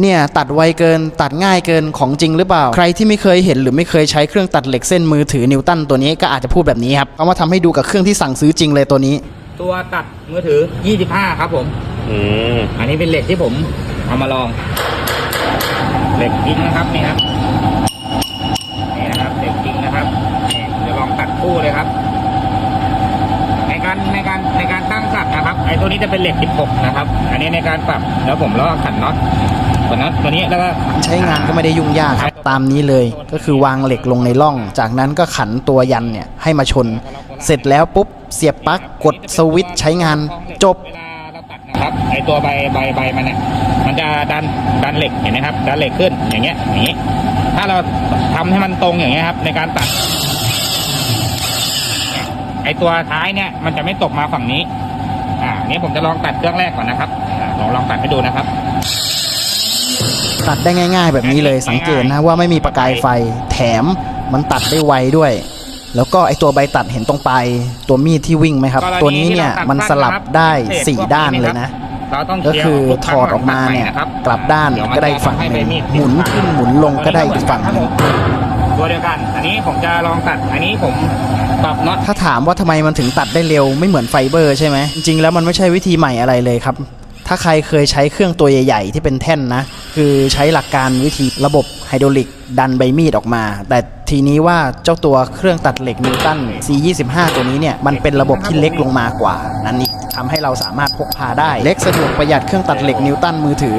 เนี่ยตัดไวเกินตัดง่ายเกินของจริงหรือเปล่า ใครที่ไม่เคยเห็นหรือไม่เคยใช้เครื่องตัดเหล็กเส้นมือถือนิวตันตัวนี้ก็อาจจะพูดแบบนี้ครับเอามาทำให้ดูกับเครื่องที่สั่งซื้อจริงเลยตัวนี้ ตัวตัดมือถือ 25 ครับผมอืมอันนี้เป็นเหล็กที่ผมเอามาลอง เหล็กจริงนะครับนี่ครับนี่นะครับเหล็กจริงนะครับนี่จะลองตัดคู่เลยครับ ในการในการในการตั้งสัดนะครับไอ้ตัวนี้จะเป็นเหล็ก 16 นะครับ อันนี้ในการปรับแล้วผมลอกขันน็อต ตัวน็อตตัวนี้แล้วก็ใช้งานก็ไม่ได้ยุ่งยากครับ ตามนี้เลยก็คือวางเหล็กลงในร่อง จากนั้นก็ขันตัวยันเนี่ยให้มาชน เสร็จแล้วปุ๊บเสียบปลั๊กกดสวิตช์ใช้งานจบเวลาเราตัดนะครับไอตัวใบใบใบมันเนี่ยมันจะดันดันเหล็กเห็นไหมครับดันเหล็กขึ้นอย่างเงี้ยอย่างงี้ถ้าเราทำให้มันตรงอย่างเงี้ยครับในการตัดเนี่ยไอตัวท้ายเนี่ยมันจะไม่ตกมาฝั่งนี้ อ่าอันนี้ผมจะลองตัดเครื่องแรกก่อนนะครับอ่าลองลองตัดให้ดูนะครับ ตัดได้ง่าย ๆ แบบนี้เลยสังเกตนะว่าไม่มีประกายไฟแถมมันตัดได้ไวด้วย แล้วก็ไอตัวใบตัดเห็นตรงปลายตัวมีดที่วิ่งไหมครับกรณีตัวนี้เนี่ยที่เราตัดมันสลับได้เศษสี่พวกด้านนี้เลยนะนะเราต้องก็เคลียร์คือทุถอดออกมาเนี่ยตัดใหนะครับกลับด้านเดี๋ยวก็ได้อีกฝั่งหนึ่งหมุนขึ้นหมุนลงก็ได้อีกฝั่งหนึ่งตัวเดียวกัน อันนี้ผมจะลองตัด อันนี้ผมปรับน็อตถ้าถามว่าทำไมมันถึงตัดได้เร็วไม่เหมือนไฟเบอร์ใช่ไหมจริงๆแล้วมันไม่ใช่วิธีใหม่อะไรเลยครับ ถ้าใครเคยใช้เครื่องตัวใหญ่ ๆ ที่เป็นแท่นนะ คือใช้หลักการวิธีระบบไฮดรอลิกดันใบมีดออกมา แต่ทีนี้ว่าเจ้าตัวเครื่องตัดเหล็กนิวตัน C25 ตัวนี้เนี่ยมันเป็นระบบที่เล็กลงมากว่า นั่นนี้ทำให้เราสามารถพกพาได้เล็กสะดวกประหยัดเครื่องตัดเหล็กนิวตันมือถือ